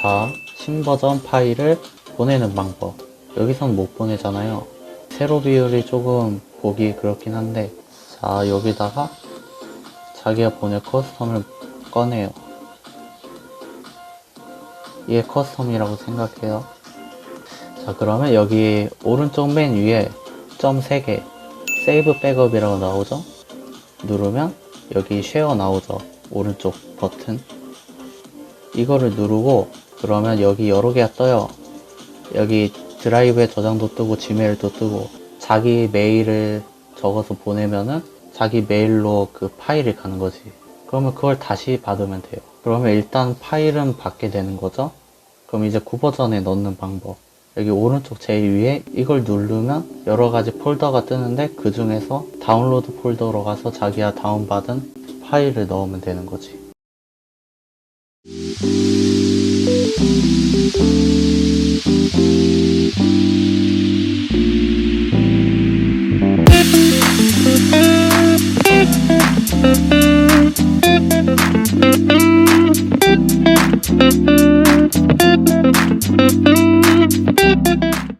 자, 신버전 파일을 보내는 방법. 여기선 못 보내잖아요. 세로 비율이 조금 보기 그렇긴 한데, 자, 여기다가 자기가 보낼 커스텀을 꺼내요. 이게 커스텀이라고 생각해요. 자, 그러면 여기 오른쪽 맨 위에 점 3개, 세이브 백업이라고 나오죠? 누르면 여기 쉐어 나오죠? 오른쪽 버튼. 이거를 누르고 그러면 여기 여러 개가 떠요. 여기 드라이브에 저장도 뜨고 지메일도 뜨고 자기 메일을 적어서 보내면은 자기 메일로 그 파일이 가는 거지. 그러면 그걸 다시 받으면 돼요. 그러면 일단 파일은 받게 되는 거죠. 그럼 이제 구버전에 넣는 방법. 여기 오른쪽 제일 위에 이걸 누르면 여러 가지 폴더가 뜨는데 그 중에서 다운로드 폴더로 가서 자기가 다운받은 파일을 넣으면 되는 거지.